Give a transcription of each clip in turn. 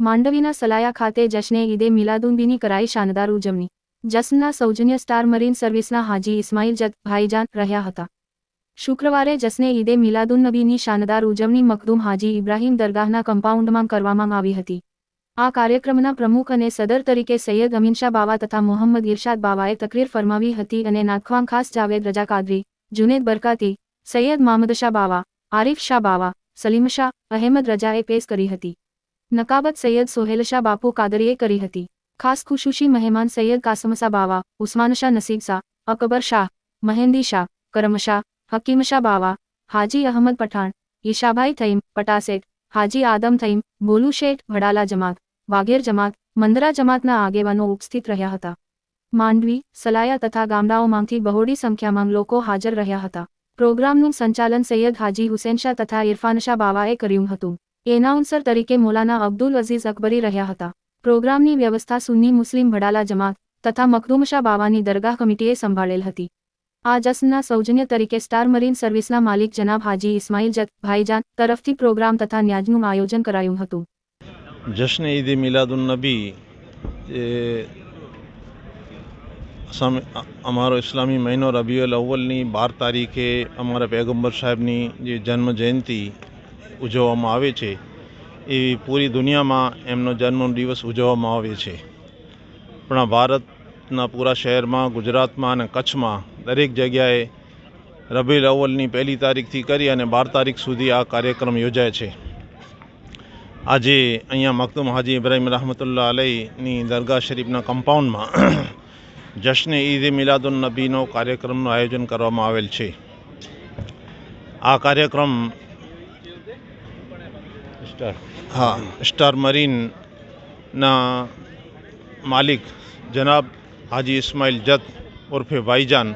માંડવીના સલાયા ખાતે જશ્ને ઈદે મિલાદુનબીની કરાઈ શાનદાર ઉજવણી. જશ્નના સૌજન્ય સ્ટાર મરીન સર્વિસના હાજી ઇસ્માઇલ જત ભાઈજાન રહ્યા હતા. શુક્રવારે જશ્ને ઈદે મિલાદુન્નબીની શાનદાર ઉજવણી મકદુમ હાજી ઇબ્રાહીમ દરગાહના કમ્પાઉન્ડમાં કરવામાં આવી હતી. આ કાર્યક્રમના પ્રમુખ અને સદર તરીકે સૈયદ અમીનશા બાવા તથા મોહમ્મદ ઇરશાદ બાવાએ તકરીર ફરમાવી હતી અને નાખવાં ખાસ જાવેદ રજા કાદરી, જુનેદ બરકાતી, સૈયદ મામદ શાહ બાવા, આરિફ શાહ બાવા, સલીમ શાહ, અહેમદ રજાએ પેશ કરી હતી. નકાબત સૈયદ સોહેલશા બાપુ કાદરીએ કરી હતી. ખાસ ખુશુશી મહેમાન સૈયદ કાસમશા બાવા ઉસ્માનશા નસીબશા અકબર શાહ, મહેંદી શાહ કરમશા હકીમશા બાવા, હાજી અહમદ પઠાણ, ઈશાભાઈ થઈમ પટાસેટ હાજી આદમ થઈમ, બોલુ શેઠ, વડાલા જમાત, વાઘેર જમાત, મંદરા જમાતના આગેવાનો ઉપસ્થિત રહ્યા હતા. માંડવી, સલાયા તથા ગામડાઓમાંથી બહોળી સંખ્યામાં લોકો હાજર રહ્યા હતા. પ્રોગ્રામનું સંચાલન સૈયદ હાજી હુસેન શાહ તથા ઇરફાન શાહ બાવાએ કર્યું હતું. એનાઉન્સર તરીકે મોલાના અબ્દુલ અઝીઝ અકબરી રહ્યા હતા. પ્રોગ્રામની વ્યવસ્થા સુન્ની મુસ્લિમ ભડાલા જમાત તથા મખદુમશા બાવાની દરગાહ કમિટીએ સંભાળેલ હતી. આ જશ્નના સૌજન્ય તરીકે સ્ટાર મરીન સર્વિસના માલિક જનાબ હાજી ઇસ્માઇલ જત ભાઈજાન તરફથી પ્રોગ્રામ તથા ન્યાજનું આયોજન કરાયું હતું. જશ્ન ઈદ મિલાદુન્નબી એ અમારો ઇસ્લામી મહિનો રબીઉલ અવ્વલની બાર તારીખે અમારા પૈગંબર સાહેબની જે જન્મ જયંતિ ઉજવવામાં આવે છે. એ પૂરી દુનિયામાં એમનો જન્મ દિવસ ઉજવવામાં આવે છે. પણ ભારતના પૂરા શહેરમાં, ગુજરાતમાં અને કચ્છમાં દરેક જગ્યાએ રબીલ અવ્વલની પહેલી તારીખથી કરી અને બાર તારીખ સુધી આ કાર્યક્રમ યોજાય છે. આજે અહીંયા મખદુમ હાજી ઇબ્રાહીમ રહમતુલ્લા અલહીની દરગાહ શરીફના કમ્પાઉન્ડમાં જશ્ન ઈદ મિલાદુન નબીનો કાર્યક્રમનું આયોજન કરવામાં આવેલ છે. આ કાર્યક્રમ હા. સ્ટાર મરીનના માલિક જનાબ હાજી ઇસ્માઇલ જત ઉર્ફે ભાઈજાન.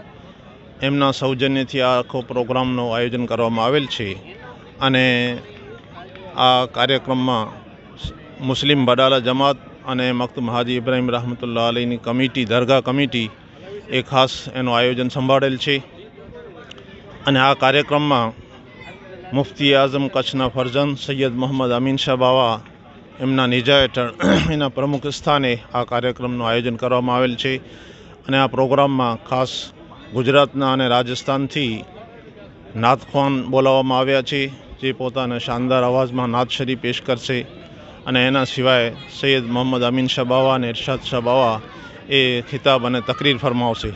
એમના સૌજન્યથી આ આખો પ્રોગ્રામનું આયોજન કરવામાં આવેલ છે અને આ કાર્યક્રમમાં મુસ્લિમ બડાલા જમાત અને મક્ત હાજી ઇબ્રાહીમ રહમતુલ્લા અલીની કમિટી દરગાહ કમિટી એ ખાસ એનું આયોજન સંભાળેલ છે. અને આ કાર્યક્રમમાં મુફ્તી આઝમ કચ્છના ફરજન સૈયદ મોહમ્મદ અમીન શાહ બાવા એમના નિજા હેઠળ એના પ્રમુખ સ્થાને આ કાર્યક્રમનું આયોજન કરવામાં આવેલ છે અને આ પ્રોગ્રામમાં ખાસ ગુજરાતના અને રાજસ્થાનથી નાતખ્વાન બોલાવવામાં આવ્યા છે, જે પોતાના શાનદાર અવાજમાં નાથશરી પેશ કરશે અને એના સિવાય સૈયદ મોહમ્મદ અમીન શાહ બાવા અને ઇરશાદ શાહ બાવા એ ખિતાબ અને તકરીર ફરમાવશે.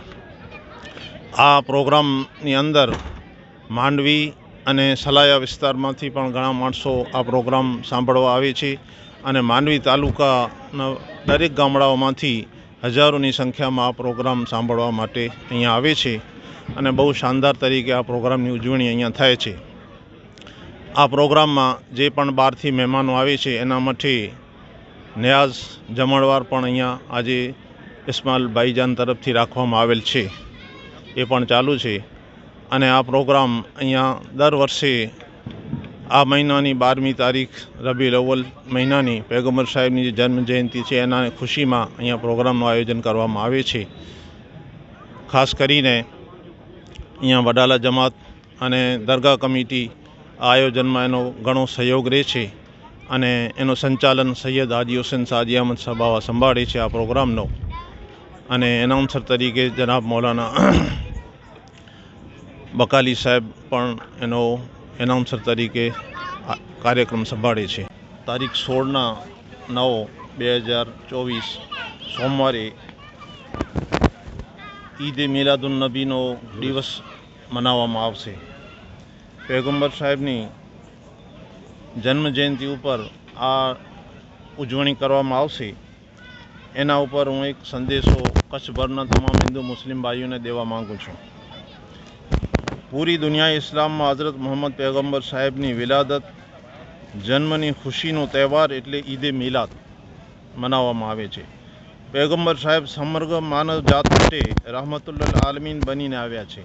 આ પ્રોગ્રામની અંદર માંડવી અને સલાયા વિસ્તારમાંથી પણ ઘણા માણસો આ પ્રોગ્રામ સાંભળવા આવે છે અને માંડવી તાલુકાના દરેક ગામડાઓમાંથી હજારોની સંખ્યામાં આ પ્રોગ્રામ સાંભળવા માટે અહીંયા આવે છે અને બહુ શાનદાર તરીકે આ પ્રોગ્રામની ઉજવણી અહીંયા થાય છે. આ પ્રોગ્રામમાં જે પણ બહારથી મહેમાનો આવે છે એના માટે ન્યાઝ જમણવાર પણ અહીંયા આજે ઇસ્માલ ભાઈજાન તરફથી રાખવામાં આવેલ છે. એ પણ ચાલુ છે. અને આ પ્રોગ્રામ અહીંયા દર વર્ષે આ મહિનાની બારમી તારીખ રબી અવ્વલ મહિનાની પેગમ્બર સાહેબની જે જન્મ જયંતિ છે, એના ખુશીમાં અહીંયા પ્રોગ્રામનું આયોજન કરવામાં આવે છે. ખાસ કરીને અહીંયા વડાલા જમાત અને દરગાહ કમિટી આ આયોજનમાં એનો ઘણો સહયોગ રહે છે અને એનું સંચાલન સૈયદ હાજી હુસેન સાજી અહમદ સબાવા સંભાળે છે આ પ્રોગ્રામનો. અને એનાઉન્સર તરીકે જનાબ મૌલાના બકાલી સાહેબ પણ એનો એનાઉન્સર તરીકે કાર્યક્રમ સંભાળે છે. તારીખ સોળના નવ બે હજાર ચોવીસ સોમવારે ઈદ એ મિલાદુન નબીનો દિવસ મનાવવામાં આવશે. પેગમ્બર સાહેબની જન્મ જયંતિ ઉપર આ ઉજવણી કરવામાં આવશે. એના ઉપર હું એક સંદેશો કચ્છભરના તમામ હિન્દુ મુસ્લિમ ભાઈઓને દેવા માગું છું. પૂરી દુનિયા ઇસ્લામમાં હઝરત મોહમ્મદ પૈગંબર સાહેબની વિલાદત, જન્મની ખુશીનો તહેવાર એટલે ઈદે મિલાદ મનાવવામાં આવે છે. પૈગંબર સાહેબ સમગ્ર માનવ જાત માટે રહમતુલ્લાહ આલમીન બનીને આવ્યા છે.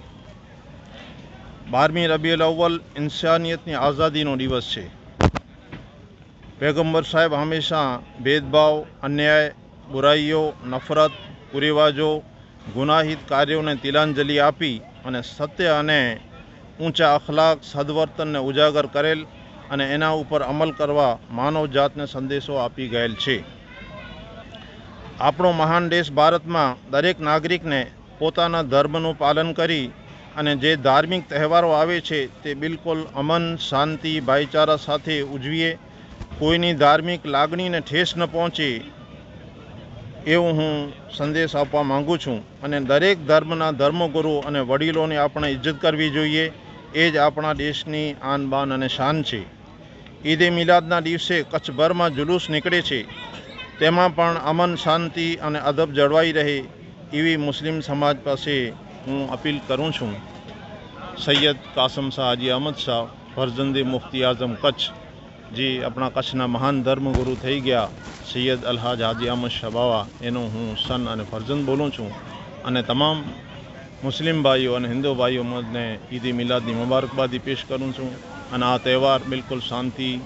બારમી રબીઉલ અવ્વલ ઇન્સાનિયતની આઝાદીનો દિવસ છે. પૈગંબર સાહેબ હંમેશા ભેદભાવ, અન્યાય, બુરાઈઓ, નફરત, કુરિવાજો, ગુનાહિત કાર્યોને તિલાંજલિ આપી અને સત્ય અને ઊંચા અખલાક, સદવર્તનને ઉજાગર કરેલ અને એના ઉપર અમલ કરવા માનવ જાતને સંદેશો આપી ગયેલ છે. આપણો મહાન દેશ ભારતમાં દરેક નાગરિકને પોતાના ધર્મનું પાલન કરી અને જે ધાર્મિક તહેવારો આવે છે તે બિલકુલ અમન, શાંતિ, ભાઈચારા સાથે ઉજવીએ, કોઈની ધાર્મિક લાગણીને ઠેસ ન પહોંચે એવું હું સંદેશ આપવા માગું છું અને દરેક ધર્મના ધર્મગુરુ અને વડીલોની આપણે ઇજ્જત કરવી જોઈએ. એ જ આપણા દેશની આન બાન અને શાન છે. ઈદે મિલાદના દિવસે કચ્છભરમાં જુલુસ નીકળે છે. તેમાં પણ અમન શાંતિ અને અદબ જળવાઈ રહે એવી મુસ્લિમ સમાજ પાસે હું અપીલ કરું છું. સૈયદ કાસમ શાહ હાજી અહમદ શાહ, ફરજંદી મુફ્તી આઝમ કચ્છ. જે, આપણા કચ્છના મહાન ધર્મગુરુ થઈ ગયા, સૈયદ અલ્હાજ હાજી અહમદ શબાવા એનું હું સન અને ફરજંદ બોલું છું. અને તમામ મુસ્લિમ ભાઈઓ અને હિન્દુ ભાઈઓ મને ઈદ મિલાદની મુબારકબાદી પેશ કરું છું. અને આ તહેવાર બિલકુલ શાંતિ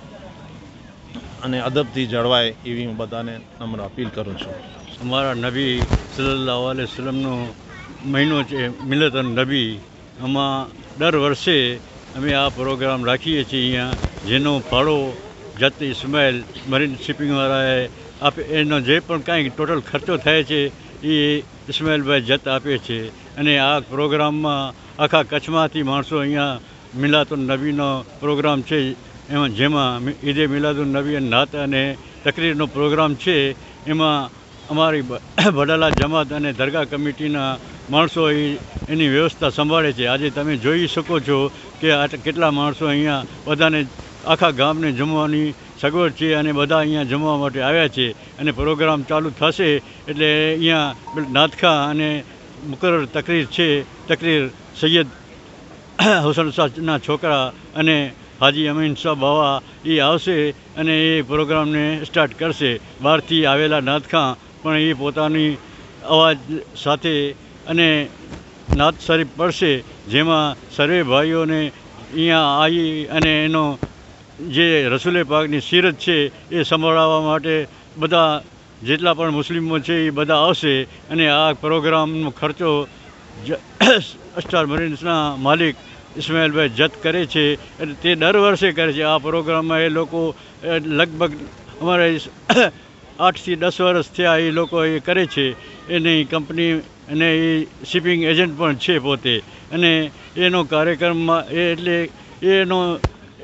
અને અદબથી જળવાય એવી હું બધાને નમ્ર અપીલ કરું છું. અમારા નબી સલ્લલ્લાહુ સલમનો મહિનો છે મિલતન નબી. આમાં દર વર્ષે અમે આ પ્રોગ્રામ રાખીએ છીએ અહીંયા. જેનો ફાળો, જત ઇસ્માઇલ મરીન શિપિંગવાળાએ આપે, એનો જે પણ કાંઈ ટોટલ ખર્ચો થાય છે, એ ઇસ્માઇલભાઈ જત આપે છે. અને આ પ્રોગ્રામમાં આખા કચ્છમાંથી માણસો અહીંયા મિલાતુન નબીનો પ્રોગ્રામ છે. એમાં જેમાં ઈદે મિલાદુલ નબી અને નાત અને તકરીરનો પ્રોગ્રામ છે. એમાં અમારી વડાલા જમાત અને દરગાહ કમિટીના માણસો એની વ્યવસ્થા સંભાળે છે. આજે તમે જોઈ શકો છો કે આ કેટલા માણસો અહીંયા બધાને આખા ગામને જમવાની સગવડ છે અને બધા અહીંયા જમવા માટે આવ્યા છે અને પ્રોગ્રામ ચાલુ થશે એટલે અહીંયા નાથખા અને મુકરર તકરીર છે. તકરીર સૈયદ હુસન શાહના છોકરા અને હાજી અમીન શાહ બાવા એ આવશે અને એ પ્રોગ્રામને સ્ટાર્ટ કરશે. બહારથી આવેલા નાથખા પણ એ પોતાની અવાજ સાથે અને નાથ શરીફ પડશે, જેમાં સર્વે ભાઈઓને અહીંયા આવી અને એનો જે રસુલે પાકની સિરત છે એ સંભળાવવા માટે બધા જેટલા પણ મુસ્લિમો છે એ બધા આવશે અને આ પ્રોગ્રામનો ખર્ચો સ્ટાર મરીન્સના માલિક ઇસ્માઇલભાઈ જત કરે છે એટલે તે દર વર્ષે કરે છે. આ પ્રોગ્રામમાં એ લોકો લગભગ અમારે આઠથી દસ વર્ષ થયા એ લોકો એ કરે છે. એની કંપની અને એ શિપિંગ એજન્ટ પણ છે પોતે. અને એનો કાર્યક્રમમાં એ એટલે એનો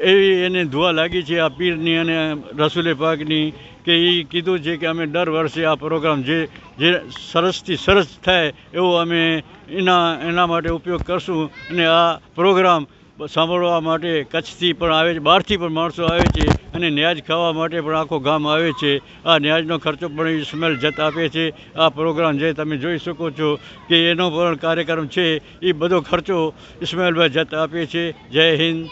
એવી એને ધુઆ લાગી છે આ પીરની અને રસુલે પાકની કે એ કીધું છે કે અમે દર વર્ષે આ પ્રોગ્રામ જે જે સરસથી સરસ થાય એવો અમે એના એના માટે ઉપયોગ કરશું અને આ પ્રોગ્રામ સાંભળવા માટે કચ્છથી પણ આવે છે, બહારથી પણ માણસો આવે છે અને ન્યાજ ખાવા માટે પણ આખો ગામ આવે છે. આ ન્યાજનો ખર્ચો પણ એ સ્મેલ જત આપે છે. આ પ્રોગ્રામ જે તમે જોઈ શકો છો કે એનો પણ કાર્યક્રમ છે એ બધો ખર્ચો ઇસ્માઇલભાઈ જત આપે છે. જય હિન્દ.